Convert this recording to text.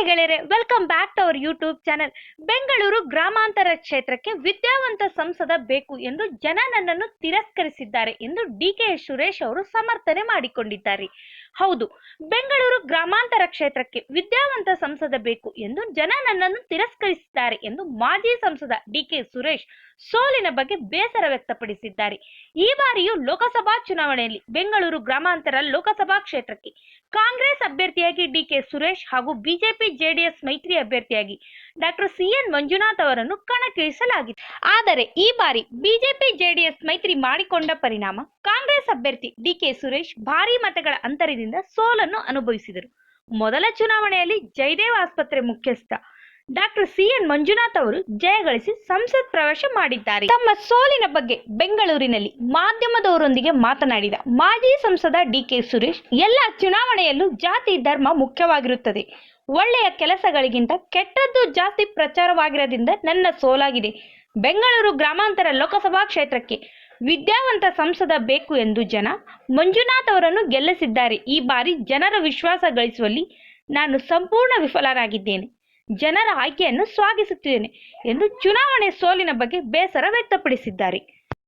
ನಮಸ್ತೆ ಗೆಳೆಯರೆ welcome back to our YouTube channel Bengaluru ಗ್ರಾಮಾಂತರ ಕ್ಷೇತ್ರಕ್ಕೆ ವಿದ್ಯಾವಂತ ಸಂಸದ ಬೇಕು ಎಂದು ಜನ ನನ್ನನ್ನು ತಿರಸ್ಕರಿಸಿದ್ದಾರೆ ಎಂದು ಡಿ ಕೆ ಸುರೇಶ್ ಅವರು ಸಮರ್ಥನೆ ಮಾಡಿಕೊಂಡಿದ್ದಾರೆ. ಹೌದು, ಬೆಂಗಳೂರು ಗ್ರಾಮಾಂತರ ಕ್ಷೇತ್ರಕ್ಕೆ ವಿದ್ಯಾವಂತ ಸಂಸದ ಬೇಕು ಎಂದು ಜನ ನನ್ನನ್ನು ತಿರಸ್ಕರಿಸಿದ್ದಾರೆ ಎಂದು ಮಾಜಿ ಸಂಸದ ಡಿ ಕೆ ಸುರೇಶ್ ಸೋಲಿನ ಬಗ್ಗೆ ಬೇಸರ ವ್ಯಕ್ತಪಡಿಸಿದ್ದಾರೆ. ಈ ಬಾರಿಯೂ ಲೋಕಸಭಾ ಚುನಾವಣೆಯಲ್ಲಿ ಬೆಂಗಳೂರು ಗ್ರಾಮಾಂತರ ಲೋಕಸಭಾ ಕ್ಷೇತ್ರಕ್ಕೆ ಕಾಂಗ್ರೆಸ್ ಅಭ್ಯರ್ಥಿಯಾಗಿ ಡಿಕೆ ಸುರೇಶ್ ಹಾಗೂ ಬಿಜೆಪಿ ಜೆಡಿಎಸ್ ಮೈತ್ರಿ ಅಭ್ಯರ್ಥಿಯಾಗಿ ಡಾಕ್ಟರ್ ಸಿಎನ್ ಮಂಜುನಾಥ್ ಅವರನ್ನು ಕಣಕ್ಕಿಳಿಸಲಾಗಿದೆ. ಆದರೆ ಈ ಬಾರಿ ಬಿಜೆಪಿ ಜೆಡಿಎಸ್ ಮೈತ್ರಿ ಮಾಡಿಕೊಂಡ ಪರಿಣಾಮ ಕಾಂಗ್ರೆಸ್ ಅಭ್ಯರ್ಥಿ ಡಿಕೆ ಸುರೇಶ್ ಭಾರೀ ಮತಗಳ ಅಂತರದಿಂದ ಸೋಲನ್ನು ಅನುಭವಿಸಿದರು. ಮೊದಲ ಚುನಾವಣೆಯಲ್ಲಿ ಜಯದೇವ ಆಸ್ಪತ್ರೆ ಮುಖ್ಯಸ್ಥ ಡಾಕ್ಟರ್ ಸಿಎನ್ ಮಂಜುನಾಥ್ ಅವರು ಜಯಗಳಿಸಿ ಸಂಸತ್ ಪ್ರವೇಶ ಮಾಡಿದ್ದಾರೆ. ತಮ್ಮ ಸೋಲಿನ ಬಗ್ಗೆ ಬೆಂಗಳೂರಿನಲ್ಲಿ ಮಾಧ್ಯಮದವರೊಂದಿಗೆ ಮಾತನಾಡಿದ ಮಾಜಿ ಸಂಸದ ಡಿಕೆ ಸುರೇಶ್, ಎಲ್ಲ ಚುನಾವಣೆಯಲ್ಲೂ ಜಾತಿ ಧರ್ಮ ಮುಖ್ಯವಾಗಿರುತ್ತದೆ. ಒಳ್ಳೆಯ ಕೆಲಸಗಳಿಗಿಂತ ಕೆಟ್ಟದ್ದು ಜಾಸ್ತಿ ಪ್ರಚಾರವಾಗಿರೋದ್ರಿಂದ ನನ್ನ ಸೋಲಾಗಿದೆ. ಬೆಂಗಳೂರು ಗ್ರಾಮಾಂತರ ಲೋಕಸಭಾ ಕ್ಷೇತ್ರಕ್ಕೆ ವಿದ್ಯಾವಂತ ಸಂಸದ ಬೇಕು ಎಂದು ಜನ ಮಂಜುನಾಥ್ ಅವರನ್ನು ಗೆಲ್ಲಿಸಿದ್ದಾರೆ. ಈ ಬಾರಿ ಜನರ ವಿಶ್ವಾಸ ಗಳಿಸುವಲ್ಲಿ ನಾನು ಸಂಪೂರ್ಣ ವಿಫಲರಾಗಿದ್ದೇನೆ. ಜನರ ಆಯ್ಕೆಯನ್ನು ಸ್ವಾಗತಿಸುತ್ತೇನೆ ಎಂದು ಚುನಾವಣೆ ಸೋಲಿನ ಬಗ್ಗೆ ಬೇಸರ ವ್ಯಕ್ತಪಡಿಸಿದ್ದಾರೆ.